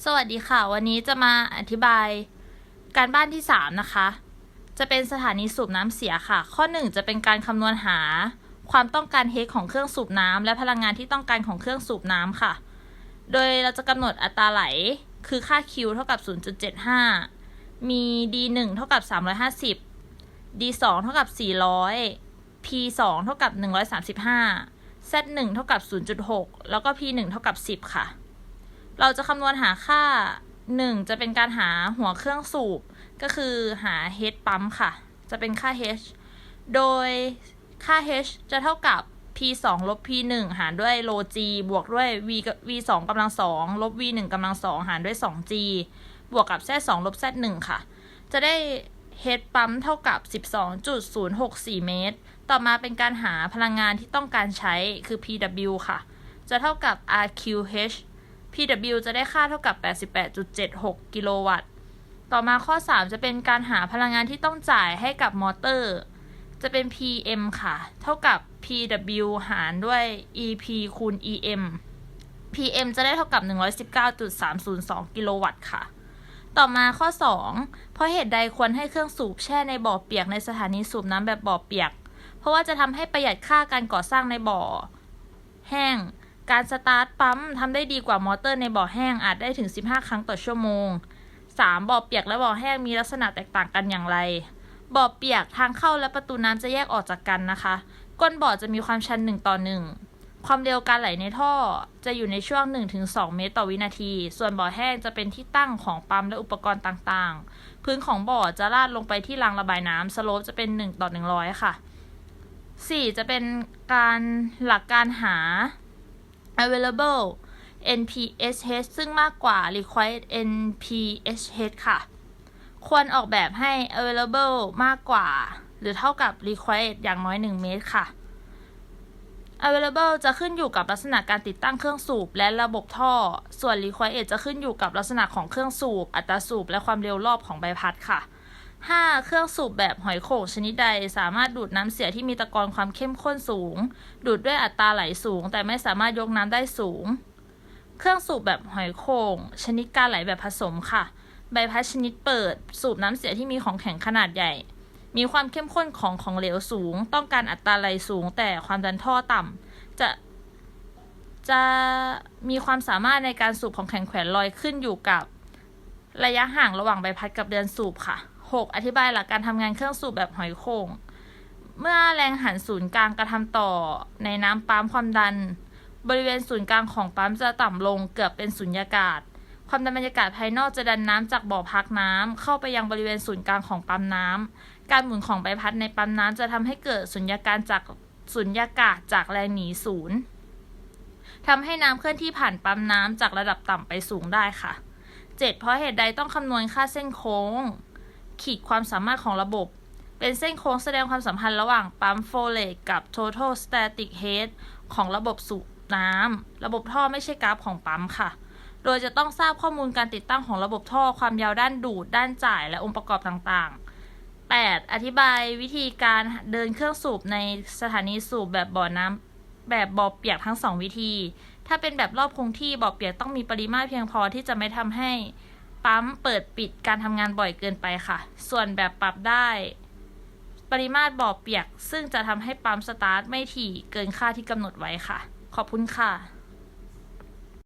สวัสดีค่ะ วันนี้จะมาอธิบายการบ้านที่ 3 นะคะ จะเป็นสถานีสูบน้ำเสียค่ะ ข้อ 1 จะเป็นการคำนวณหา ความต้องการเฮดของเครื่องสูบน้ำและพลังงานที่ต้องการของเครื่องสูบน้ำค่ะ โดยเราจะกำหนดอัตราไหลคือค่า Q เท่ากับ 0.75 มี D1 เท่ากับ 350 D2 เท่ากับ 400 P2 เท่ากับ 135 Z1 เท่ากับ 0.6 แล้วก็ P1 เท่ากับ 10 ค่ะ เราจะคำนวณหาค่า 1 จะเป็นการหาหัวเครื่องสูบ ก็คือหา h ปั๊มค่ะ จะเป็นค่า h โดยค่า h จะเท่ากับ p 2ลบ p 1หารด้วย rho g บวกด้วย v v 2กำลัง2ลบ v 1กำลัง2หารด้วย 2g บวกกับ z 2ลบ z 1ค่ะ จะได้ h ปั๊มเท่ากับ 12.064 เมตร ต่อมาเป็นการหาพลังงานที่ต้องการใช้คือ pw ค่ะ จะเท่ากับ rqh PW จะได้ค่าเท่ากับ 88.76 กิโลวัตต์ ต่อมาข้อ 3 จะเป็นการหาพลังงานที่ต้องจ่ายให้กับมอเตอร์ จะเป็น PM ค่ะ เท่ากับ PW หารด้วย EP คูณ EM PM จะได้เท่ากับ 119.302 กิโลวัตต์ค่ะ ต่อมาข้อ 2 เพราะเหตุใดควรให้เครื่องสูบแช่ในบ่อเปียกในสถานีสูบน้ำแบบบ่อเปียก เพราะว่าจะทำให้ประหยัดค่าการก่อสร้างในบ่อ แห้ง การสตาร์ทปั๊มทำได้ดีกว่ามอเตอร์ในบ่อแห้งอาจได้ถึง 15 ครั้งต่อชั่วโมง 3. บ่อเปียกและบ่อแห้งมีลักษณะแตกต่างกันอย่างไร บ่อเปียกทางเข้าและประตูน้ำจะแยกออกจากกันนะคะ ก้นบ่อจะมีความชัน 1 ต่อ 1 ความเร็วการไหลในท่อจะอยู่ในช่วง 1-2 เมตรต่อวินาที ส่วนบ่อแห้งจะเป็นที่ตั้งของปั๊มและอุปกรณ์ต่างๆ พื้นของบ่อจะลาดลงไปที่รางระบายน้ำสโลปจะเป็น 1 ต่อ 100 ค่ะ 4. จะเป็นการหลักการหา available NPSH ซึ่งมากกว่า required NPSH ค่ะ ควรออกแบบให้ available มากกว่า หรือเท่ากับ required อย่างน้อย 1 เมตรค่ะ available จะขึ้นอยู่กับลักษณะการติดตั้งเครื่องสูบและระบบท่อ ส่วน required จะขึ้นอยู่กับลักษณะของเครื่องสูบ อัตราสูบ และความเร็วรอบของใบพัดค่ะ 5. เครื่องสูบแบบหอยโข่งชนิดใด สามารถดูดน้ำเสียที่มีตะกอนความเข้มข้นสูง ดูดด้วยอัตราไหลสูง แต่ไม่สามารถยกน้ำได้สูง เครื่องสูบแบบหอยโข่งชนิดการไหลแบบผสมค่ะ ใบพัดชนิดเปิด สูบน้ำเสียที่มีของแข็งขนาดใหญ่ มีความเข้มข้นของของเหลวสูง ต้องการอัตราไหลสูง แต่ความดันท่อต่ำจะจะมีความสามารถในการสูบของแข็งแขวนลอยขึ้นอยู่กับ ระยะห่างระหว่างใบพัดกับเดือนสูบค่ะ 6. อธิบายหลักการทำงานเครื่องสูบแบบหอยโข่ง เมื่อแรงหันศูนย์กลางกระทำต่อในน้ำปั๊มความดัน บริเวณศูนย์กลางของปั๊มจะต่ำลงเกือบเป็นสุญญากาศ ความดันบรรยากาศภายนอกจะดันน้ำจากบ่อพักน้ำเข้าไปยังบริเวณศูนย์กลางของปั๊มน้ำการหมุนของใบพัดในปั๊มน้ำจะทำให้เกิดสุญญากาศจากสุญญากาศจากแรงหนีศูนย์ทำให้น้ำเคลื่อนที่ผ่านปั๊มน้ำจากระดับต่ำไปสูงได้ค่ะ 7. เพราะเหตุใดต้องคำนวณค่าเส้นโค้ง ขีดความสามารถของระบบ เป็นเส้นโค้งแสดงความสัมพันธ์ระหว่างปั๊มโฟเลตกับ total static head ของระบบสูบน้ำระบบท่อไม่ใช่กราฟของปั๊มค่ะ โดยจะต้องทราบข้อมูลการติดตั้งของระบบท่อ ความยาวด้านดูด ด้านจ่ายและองค์ประกอบต่างๆ 8. อธิบายวิธีการเดินเครื่องสูบในสถานีสูบแบบบ่อน้ำแบบบ่อเปียกทั้งสองวิธี ถ้าเป็นแบบรอบคงที่บ่อเปียกต้องมีปริมาตรเพียงพอที่จะไม่ทำให้ ปั๊มเปิดปิดการทำงานบ่อยเกินไปค่ะ ส่วนแบบปรับได้ ปริมาตรบ่อเปียก ซึ่งจะทำให้ปั๊มสตาร์ทไม่ถี่เกินค่าที่กำหนดไว้ค่ะ ขอบคุณค่ะ